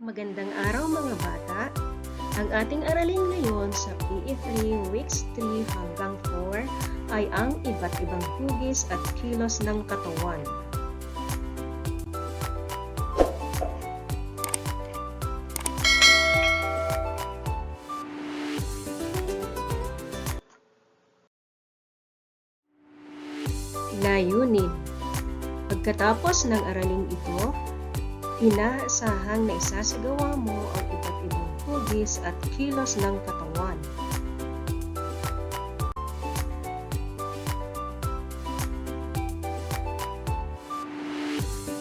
Magandang araw mga bata! Ang ating aralin ngayon sa PE3 Weeks 3 hanggang 4 ay ang iba't ibang hugis at kilos ng katawan. Layunin Pagkatapos ng araling ito, Inaasahang na isasagawa mo ang iba't ibang hugis at kilos ng katawan.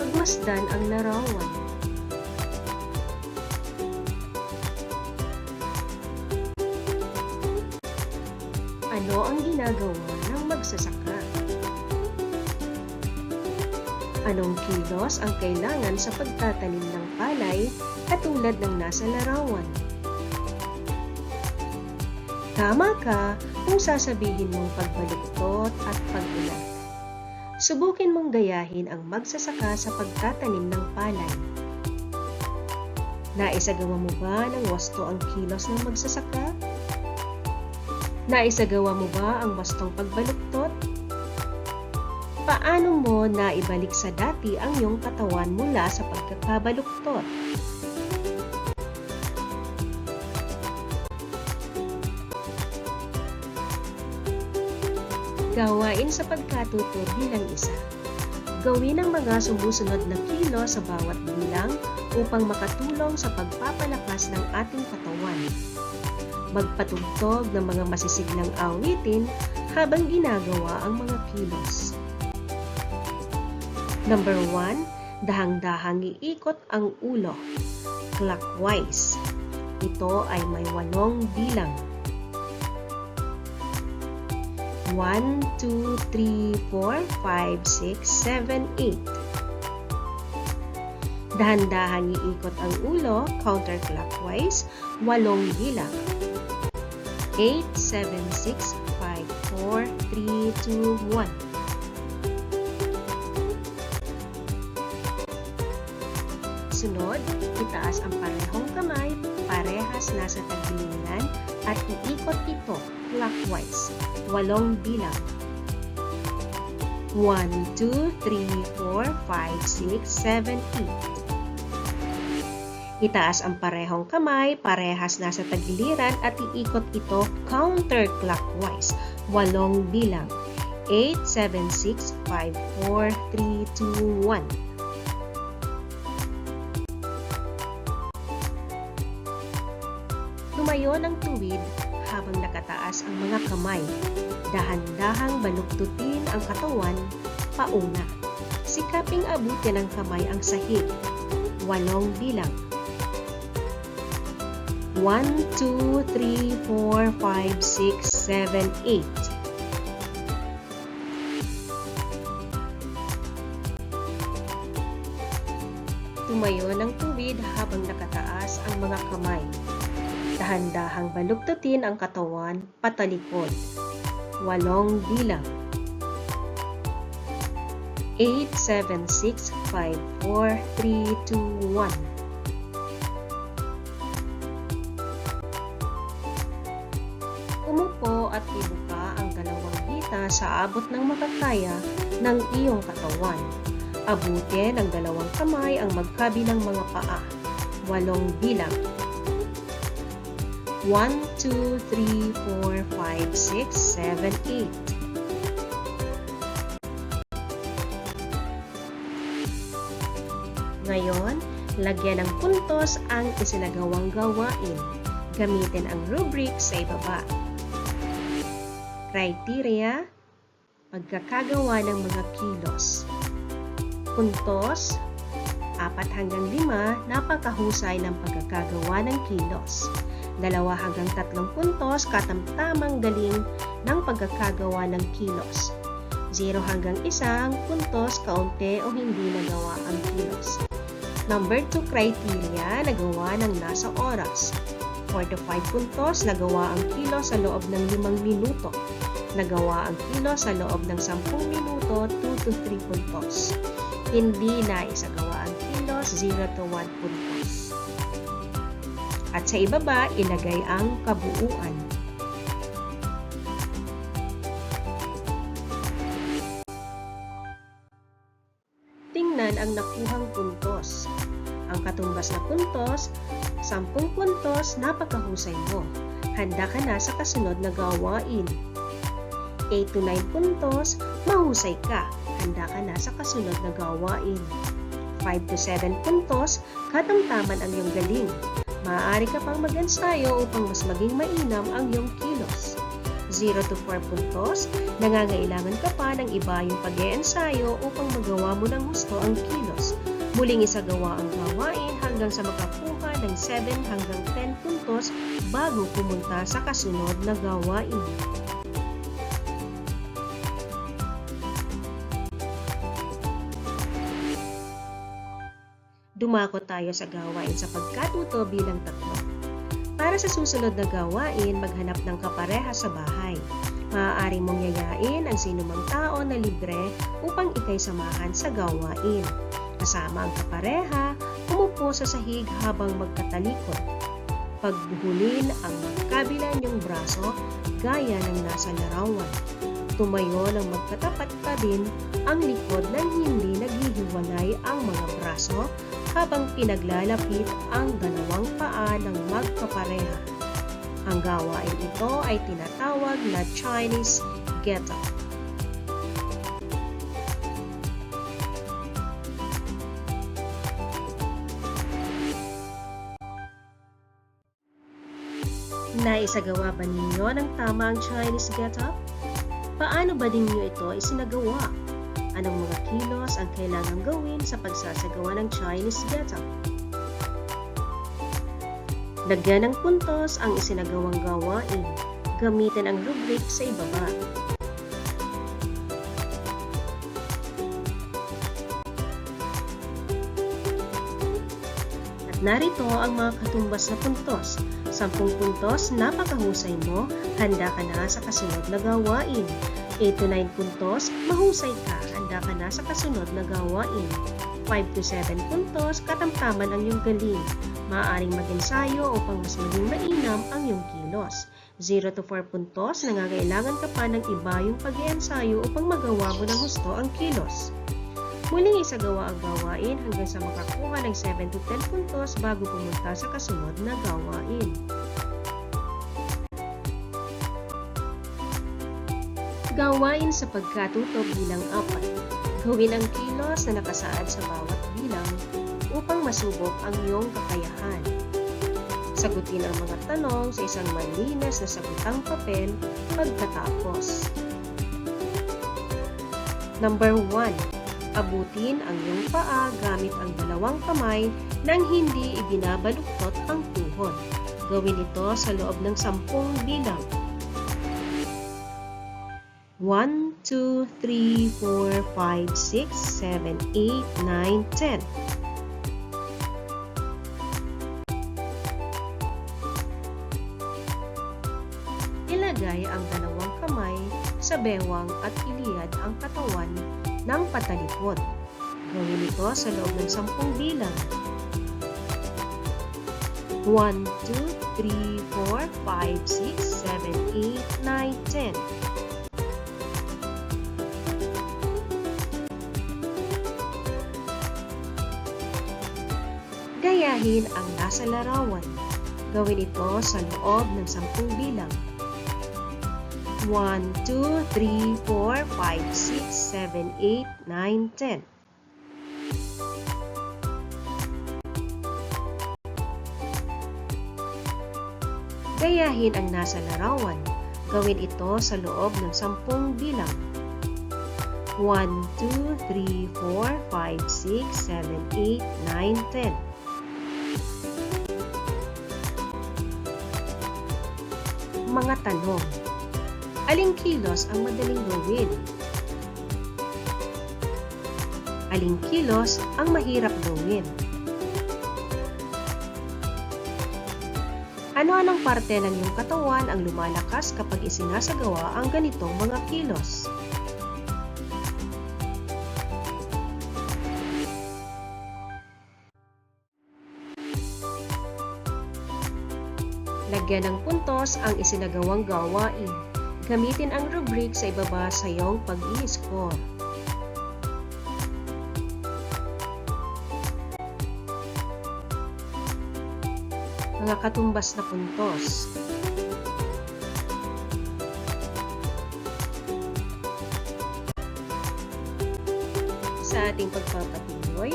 Pagmasdan ang larawan. Ano ang ginagawa ng magsasaka? Anong kilos ang kailangan sa pagtatanim ng palay katulad ng nasa larawan? Tama ka kung sasabihin mong pagbaluktot at pagulat. Subukin mong gayahin ang magsasaka sa pagtatanim ng palay. Naisagawa mo ba ng wasto ang kilos ng magsasaka? Naisagawa mo ba ang wastong pagbaluktot? Paano mo na ibalik sa dati ang iyong katawan mula sa pagkakabaluktot? Gawain sa pagkatuto bilang isa. Gawin ang mga sumusunod na kilo sa bawat bilang upang makatulong sa pagpapalakas ng ating katawan. Magpatugtog ng mga masisiglang awitin habang ginagawa ang mga kilos. Number 1, dahang-dahang iikot ang ulo. Clockwise. Ito ay may walong bilang. 1, 2, 3, 4, 5, 6, 7, 8. Dahan-dahang iikot ang ulo, counterclockwise, walong bilang. 8, 7, 6, 5, 4, 3, 2, 1. Sunod, itaas ang parehong kamay, parehas nasa tagiliran at iikot ito clockwise, walong bilang. 1, 2, 3, 4, 5, 6, 7, 8. Itaas ang parehong kamay, parehas nasa tagiliran at iikot ito counterclockwise, walong bilang. 8, 7, 6, 5, 4, 3, 2, 1. Tumayo ng tuwid habang nakataas ang mga kamay. Dahan-dahang baluktutin ang katawan pauna. Sikaping abutin ng kamay ang sahig. Walong bilang. 1, 2, 3, 4, 5, 6, 7, 8. Tumayo ng tuwid habang nakataas ang mga kamay. Dahan-dahang baluktutin ang katawan patalikod. Walong bilang. 8, 7, 6, 5, 4, 3, 2, 1. Umupo at ibuka ang dalawang hita sa abot ng makakaya ng iyong katawan. Abutin ang dalawang kamay ang magkabilang mga paa. Walong bilang. 1, 2, 3, 4, 5, 6, 7, 8. Ngayon, lagyan ng puntos ang isinagawang gawain. Gamitin ang rubric sa ibaba. Criteria, pagkakagawa ng mga kilos. Puntos, 4 hanggang 5, napakahusay ng pagkakagawa ng kilos. Dalawa hanggang tatlong puntos, katamtamang galing ng pagkakagawa ng kilos. 0 hanggang isang puntos, kaunti o hindi nagawa ang kilos. Number 2 criteria, nagawa ng nasa oras. 4 to 5 puntos, nagawa ang kilos sa loob ng 5 minuto. Nagawa ang kilos sa loob ng 10 minuto, 2 to 3 puntos. Hindi na isagawa ang kilos kilos, 0 to 1 puntos. At sa ibaba, ilagay ang kabuuan. Tingnan ang nakuhang puntos. Ang katumbas na puntos, 10 puntos, napakahusay mo. Handa ka na sa kasunod na gawain. 8 to 9 puntos, mahusay ka. Handa ka na sa kasunod na gawain. 5 to 7 puntos, katamtaman ang iyong galing. Maaari ka pang mag-ensayo upang mas maging mainam ang iyong kilos. 0 to 4 puntos, nangangailangan ka pa ng iba yung pag ensayo upang magawa mo ng gusto ang kilos. Muling isagawa ang gawain hanggang sa makakuha ng 7 hanggang 10 puntos bago pumunta sa kasunod na gawain. Dumako tayo sa gawain sa pagkatuto bilang tatlo. Para sa susunod na gawain, maghanap ng kapareha sa bahay. Maaari mong yayain ang sinumang tao na libre upang ikay samahan sa gawain. Kasama ang kapareha, umupo sa sahig habang magkatalikod. Pagbuhulin ang magkabila niyong braso gaya ng nasa larawan. Tumayo ng magkatapat pa din ang likod nang hindi naghihiwalay ang mga braso habang pinaglalapit ang dalawang paa ng magkapareha. Ang gawain ito ay tinatawag na Chinese Get-Up. Naisagawa ba ninyo ng tama ang Chinese Get-Up? Paano ba ninyo ito isinagawa? Anong mga kilos ang kailangang gawin sa pagsasagawa ng Chinese Get-Up? Lagyan ng puntos ang isinagawang gawain. Gamitin ang rubric sa ibaba. Narito ang mga katumbas na puntos. 10 puntos, napakahusay mo, handa ka na sa kasunod na gawain. 8 to 9 puntos, mahusay ka, handa ka na sa kasunod na gawain. 5 to 7 puntos, katamtaman ang iyong galing. Maaaring mag-ensayo upang mas maging mainam ang iyong kilos. 0 to 4 puntos, nangangailangan ka pa ng iba yung pag-iensayo upang magawa mo ng gusto ang kilos. Muling isagawa ang gawain hanggang sa makakuha ng 7 to 10 puntos bago pumunta sa kasunod na gawain. Gawain sa pagkatuto bilang apat. Gawin ang kilos na nakasaad sa bawat bilang upang masubok ang iyong kakayahan. Sagutin ang mga tanong sa isang malinis na sagutang papel pagkatapos. Number 1. Abutin ang iyong paa gamit ang dalawang kamay nang hindi ibinabaluktot ang tuhod. Gawin ito sa loob ng sampung bilang. 1, 2, 3, 4, 5, 6, 7, 8, 9, 10. Ilagay ang dalawang kamay sa bewang at iliyad ang katawan ng patalikod. Gawin ito sa loob ng sampung bilang. 1, 2, 3, 4, 5, 6, 7, 8, 9, 10. Gayahin ang nasa larawan. Gawin ito sa loob ng sampung bilang. 1, 2, 3, 4, 5, 6, 7, 8, 9, 10. Gayahin ang nasa larawan. Gawin ito sa loob ng sampung bilang. 1, 2, 3, 4, 5, 6, 7, 8, 9, 10. Mga tanong. Aling kilos ang madaling gawin? Aling kilos ang mahirap gawin? Ano-anong parte ng iyong katawan ang lumalakas kapag isinasagawa ang ganitong mga kilos? Lagyan ng puntos ang isinagawang gawain. Gamitin ang rubric sa ibaba sa iyong pag-i-score. Mga katumbas na puntos. Sa ating pagpapatuloy,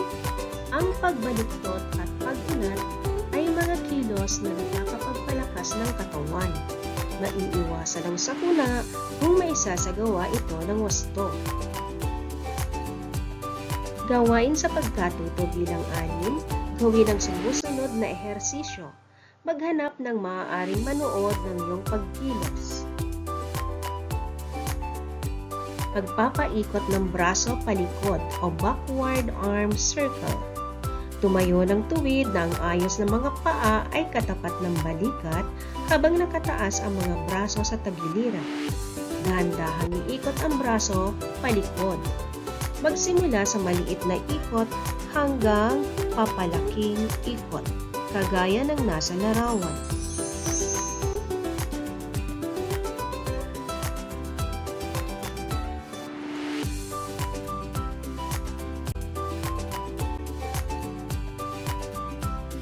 ang pagbaliktot at pag-unat ay mga kilos na nakakapagpalakas ng katawan. Maiiwasan ang sakuna kung may isasagawa ito ng wasto. Gawain sa pagkatuto bilang anim, gawin ang sumusunod na ehersisyo. Maghanap ng maaaring manood ng iyong pagkilos. Pagpapaikot ng braso palikod o backward arm circle. Tumayo ng tuwid na ang ayos ng mga paa ay katapat ng balikat habang nakataas ang mga braso sa tagiliran. Dahan-dahang iikot ang braso palikod. Magsimula sa maliit na ikot hanggang papalaking ikot, kagaya ng nasa larawan.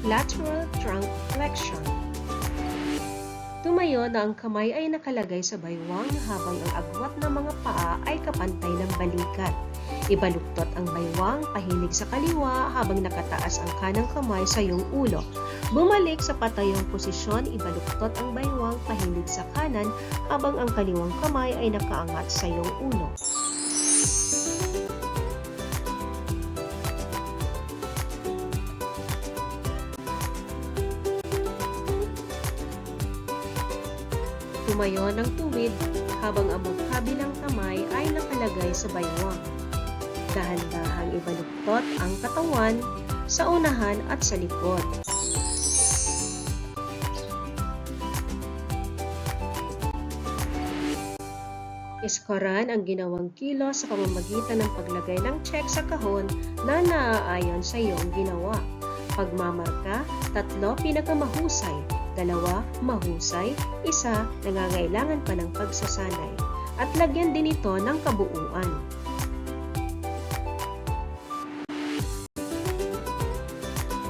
Lateral trunk flexion. Tumayo na ang kamay ay nakalagay sa baywang habang ang agwat ng mga paa ay kapantay ng balikat. Ibaluktot ang baywang pahilig sa kaliwa habang nakataas ang kanang kamay sa iyong ulo. Bumalik sa patayong posisyon, ibaluktot ang baywang pahilig sa kanan habang ang kaliwang kamay ay nakaangat sa iyong ulo. Tumayo ng tuwid habang ang magkabilang kamay ay nakalagay sa baywang. Dahan-dahang ibaluktot ang katawan sa unahan at sa likod. Iskoran ang ginawang kilo sa pamamagitan ng paglagay ng check sa kahon na naaayon sa iyong ginawa. Pagmamarka, tatlo pinakamahusay, dalawa mahusay, isa nangangailangan pa ng pagsasanay, at lagyan din ito ng kabuuan.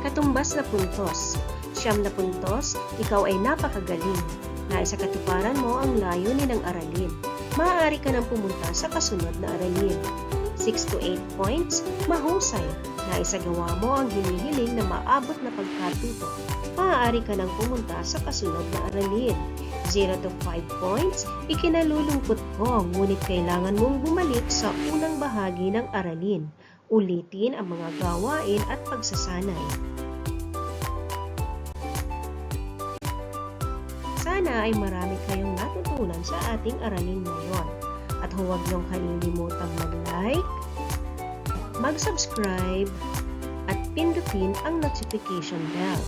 Katumbas na puntos. Siyam na puntos, ikaw ay napakagaling. Nais katuparan mo ang layunin ng aralin. Maaari ka nang pumunta sa kasunod na aralin. 6 to 8 points, mahusay. Naisagawa mo ang hinihiling na maabot na pagkatuto. Maaari ka nang pumunta sa kasunod na aralin. 0 to 5 points, ikinalulungkot ko ngunit kailangan mong bumalik sa unang bahagi ng aralin. Ulitin ang mga gawain at pagsasanay. Sana ay marami kayong natutunan sa ating aralin ngayon. At huwag niyong kalilimutang mag-like, mag-subscribe, pindutin ang notification bell.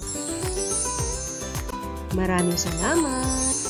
Maraming salamat!